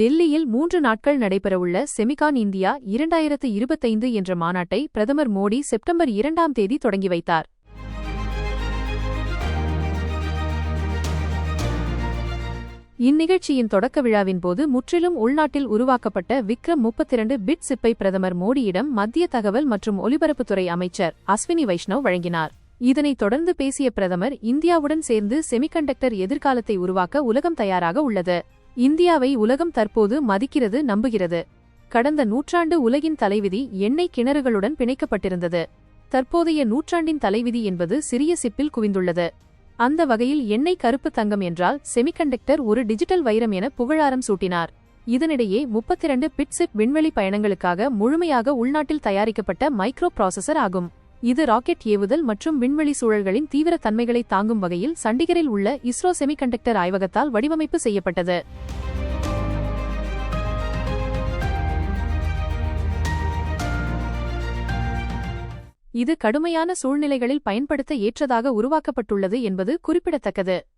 டெல்லியில் மூன்று நாட்கள் நடைபெறவுள்ள செமிகான் இந்தியா இரண்டாயிரத்து இருபத்தைந்து என்ற மாநாட்டை பிரதமர் மோடி செப்டம்பர் இரண்டாம் தேதி தொடங்கி வைத்தார். இந்நிகழ்ச்சியின் தொடக்க விழாவின் போது முற்றிலும் உள்நாட்டில் உருவாக்கப்பட்ட விக்ரம் முப்பத்திரண்டு பிட் சிப்பை பிரதமர் மோடியிடம் மத்திய தகவல் மற்றும் ஒலிபரப்புத்துறை அமைச்சர் அஸ்வினி வைஷ்ணவ் வழங்கினார். இதனைத் தொடர்ந்து பேசிய பிரதமர் இந்தியாவுடன் சேர்ந்து செமிகண்டக்டர் எதிர்காலத்தை உருவாக்க உலகம் தயாராக உள்ளது. இந்தியாவை உலகம் தற்போது மதிக்கிறது நம்புகிறது. கடந்த நூற்றாண்டு உலகின் தலைவிதி எண்ணெய் கிணறுகளுடன் பிணைக்கப்பட்டிருந்தது. தற்போதைய நூற்றாண்டின் தலைவிதி என்பது சிறிய சிப்பில் குவிந்துள்ளது. அந்த வகையில் எண்ணெய் கருப்பு தங்கம் என்றால் செமிகண்டக்டர் ஒரு டிஜிட்டல் வைரம் என புகழாரம் சூட்டினார். இதனிடையே முப்பத்திரண்டு பிட்சிப் விண்வெளி பயணங்களுக்காக முழுமையாக உள்நாட்டில் தயாரிக்கப்பட்ட மைக்ரோ ப்ராசஸர் ஆகும். இது ராக்கெட் ஏவுதல் மற்றும் விண்வெளி சூழல்களின் தீவிர தன்மைகளை தாங்கும் வகையில் சண்டிகரில் உள்ள இஸ்ரோ செமிகண்டக்டர் ஆய்வகத்தால் வடிவமைப்பு செய்யப்பட்டது. இது கடுமையான சூழ்நிலைகளில் பயன்படுத்த ஏற்றதாக உருவாக்கப்பட்டுள்ளது என்பது குறிப்பிடத்தக்கது.